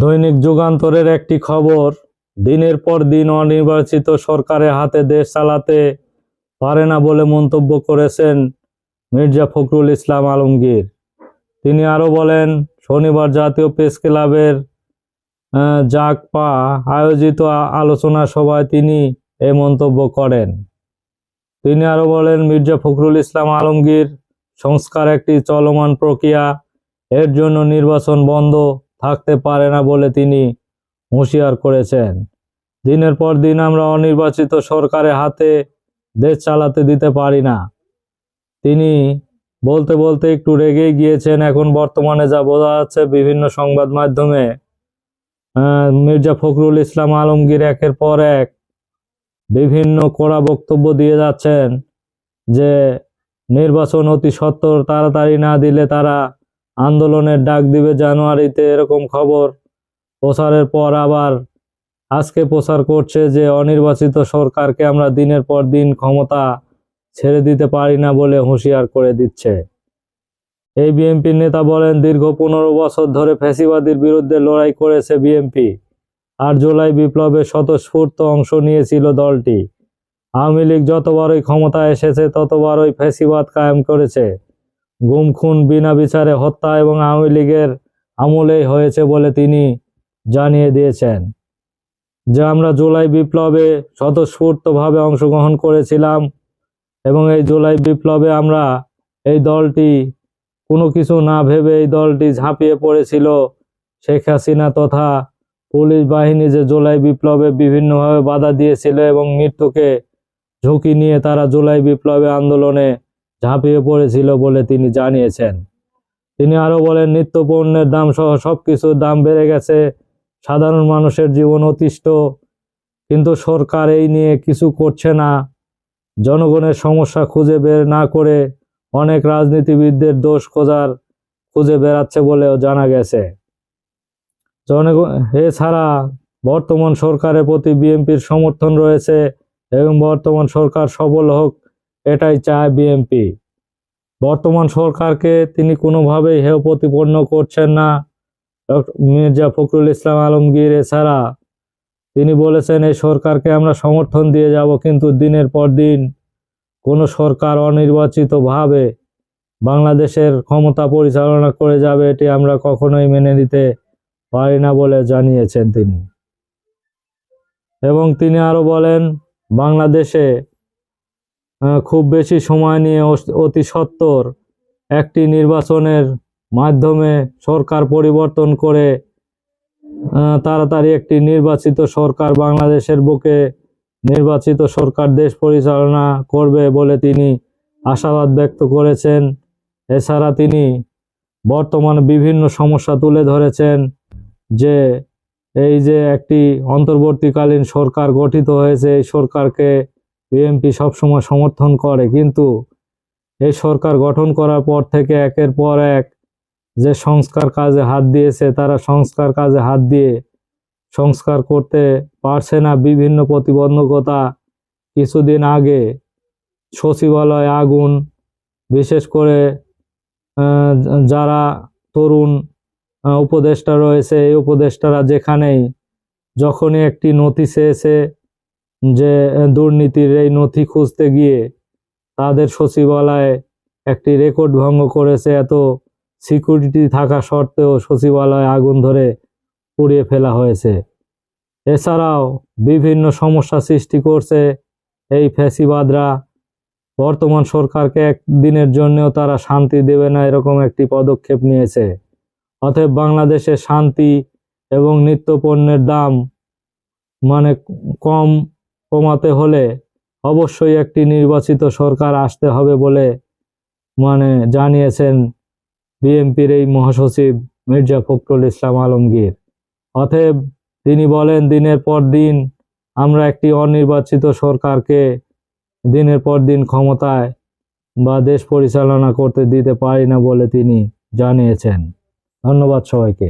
দৈনিক যুগান্তরের একটি খবর, দিনের পর দিন অনির্বাচিত সরকারের হাতে দেশ চালাতে পারে না বলে মন্তব্য করেছেন মির্জা ফখরুল ইসলাম আলমগীর। তিনি আরও বলেন, শনিবার জাতীয় প্রেস ক্লাবের জাকপা আয়োজিত আলোচনা সভায় তিনি এ মন্তব্য করেন। তিনি আরও বলেন, মির্জা ফখরুল ইসলাম আলমগীর সংস্কার একটি চলমান প্রক্রিয়া, এর জন্য নির্বাচন বন্ধ থাকতে পারে না বলে তিনি হুঁশিয়ার করেছেন। দিনের পর দিন আমরা অনির্বাচিত সরকারের হাতে দেশ চালাতে দিতে পারি না। তিনি বলতে বলতে একটু রেগেই গিয়েছেন, এখন বর্তমানে যা বোঝা যাচ্ছে বিভিন্ন সংবাদ মাধ্যমে মির্জা ফখরুল ইসলাম আলমগীর একের পর এক বিভিন্ন কড়া বক্তব্য দিয়ে যাচ্ছেন যে, নির্বাচন অতি সত্বর তাড়াতাড়ি না দিলে তারা আন্দোলনের ডাক দিবে জানুয়ারিতে এরকম খবর। প্রচারের পর আবার আজকে প্রচার করছে যে অনির্বাচিত সরকারকে আমরা দিনের পর দিন ক্ষমতা ছেড়ে দিতে পারি না বলে হুঁশিয়ার করে দিচ্ছে। এই বিএনপির নেতা বলেন, দীর্ঘ পনেরো বছর ধরে ফ্যাসিবাদীর বিরুদ্ধে লড়াই করেছে বিএনপি। আর জুলাই বিপ্লবে স্বতঃস্ফূর্ত অংশ নিয়েছিল দলটি। আওয়ামী লীগ যতবারই ক্ষমতায় এসেছে, ততবারই ফ্যাসিবাদ কায়েম করেছে। গুম খুন বিনা বিচারে হত্যা এবং আওয়ামী লীগের আমলেই হয়েছে বলে তিনি জানিয়ে দিয়েছেন। যে আমরা জুলাই বিপ্লবে স্বতঃস্ফূর্তভাবে অংশগ্রহণ করেছিলাম এবং এই জুলাই বিপ্লবে আমরা এই দলটি কোনো কিছু না ভেবে এই দলটি ঝাঁপিয়ে পড়েছিল। শেখ হাসিনা তথা পুলিশ বাহিনী যে জুলাই বিপ্লবে বিভিন্নভাবে বাধা দিয়েছিল এবং মৃত্যুকে ঝুঁকি নিয়ে তারা জুলাই বিপ্লবে আন্দোলনে ঝাঁপিয়ে পড়েছিল বলে তিনি জানিয়েছেন। তিনি আরও বলেন নিত্য পণ্যের দাম সহ সবকিছুর দাম বেড়ে গেছে। সাধারণ মানুষের জীবন অতিষ্ঠ, কিন্তু সরকার এই নিয়ে কিছু করছে না। জনগণের সমস্যা খুঁজে বের না করে অনেক রাজনীতিবিদদের দোষ খোঁজার খুঁজে বেড়াচ্ছে বলেও জানা গেছে। জনগণ এছাড়া বর্তমান সরকারের প্রতি বিএনপির সমর্থন রয়েছে এবং বর্তমান সরকার সফল হোক এটাই চায় বিএনপি বর্তমান সরকারকে তিনি কোনোভাবেই হেয় প্রতিপন্ন করছেন না। মির্জা ফখরুল ইসলাম আলমগীর এছাড়া তিনি বলেছেন, এই সরকারকে আমরা সমর্থন দিয়ে যাব, কিন্তু দিনের পর দিন কোনো সরকার অনির্বাচিতভাবে বাংলাদেশের ক্ষমতা পরিচালনা করে যাবে, এটি আমরা কখনোই মেনে নিতে পারি না বলে জানিয়েছেন তিনি। এবং তিনি আরও বলেন, বাংলাদেশে খুব বেশি সময় নিয়ে অতি সত্বর একটি নির্বাচনের মাধ্যমে সরকার পরিবর্তন করে তাড়াতাড়ি একটি নির্বাচিত সরকার বাংলাদেশের বুকে নির্বাচিত সরকার দেশ পরিচালনা করবে বলে তিনি আশাবাদ ব্যক্ত করেছেন। এছাড়া তিনি বর্তমান বিভিন্ন সমস্যা তুলে ধরেছেন যে এই যে একটি অন্তর্বর্তীকালীন সরকার গঠিত হয়েছে, এই সরকারকে বিএনপি সবসময় সমর্থন করে, কিন্তু এই সরকার গঠন করার পর থেকে একের পর এক যে সংস্কার কাজে হাত দিয়েছে, তারা সংস্কার কাজে হাত দিয়ে সংস্কার করতে পারছে না। বিভিন্ন প্রতিবন্ধকতা কিছুদিন আগে সচিবালয় আগুন, বিশেষ করে যারা তরুণ উপদেষ্টা রয়েছে, এই উপদেষ্টারা যেখানেই যখনই একটি নথি চেয়েছে যে দুর্নীতির এই নথি খুঁজতে গিয়ে তাদের সচিবালয়ে একটি রেকর্ড ভঙ্গ করেছে, এত সিকিউরিটি থাকা সত্ত্বেও সচিবালয়ে আগুন ধরে পুড়িয়ে ফেলা হয়েছে। এছাড়াও বিভিন্ন সমস্যা সৃষ্টি করছে এই ফ্যাসিবাদরা। বর্তমান সরকারকে একদিনের জন্যও তারা শান্তি দেবে না এরকম একটি পদক্ষেপ নিয়েছে। অতএব বাংলাদেশে শান্তি এবং নিত্য পণ্যের দাম মানে কম কমাতে হলে অবশ্যই একটি নির্বাচিত সরকার আসতে হবে বলে মানে জানিয়েছেন বিএনপির এই মহাসচিব মির্জা ফখরুল ইসলাম আলমগীর। অতএব তিনি বলেন, দিনের পর দিন আমরা একটি অনির্বাচিত সরকারকে দিনের পর দিন ক্ষমতায় বা দেশ পরিচালনা করতে দিতে পারি না বলে তিনি জানিয়েছেন। ধন্যবাদ সবাইকে।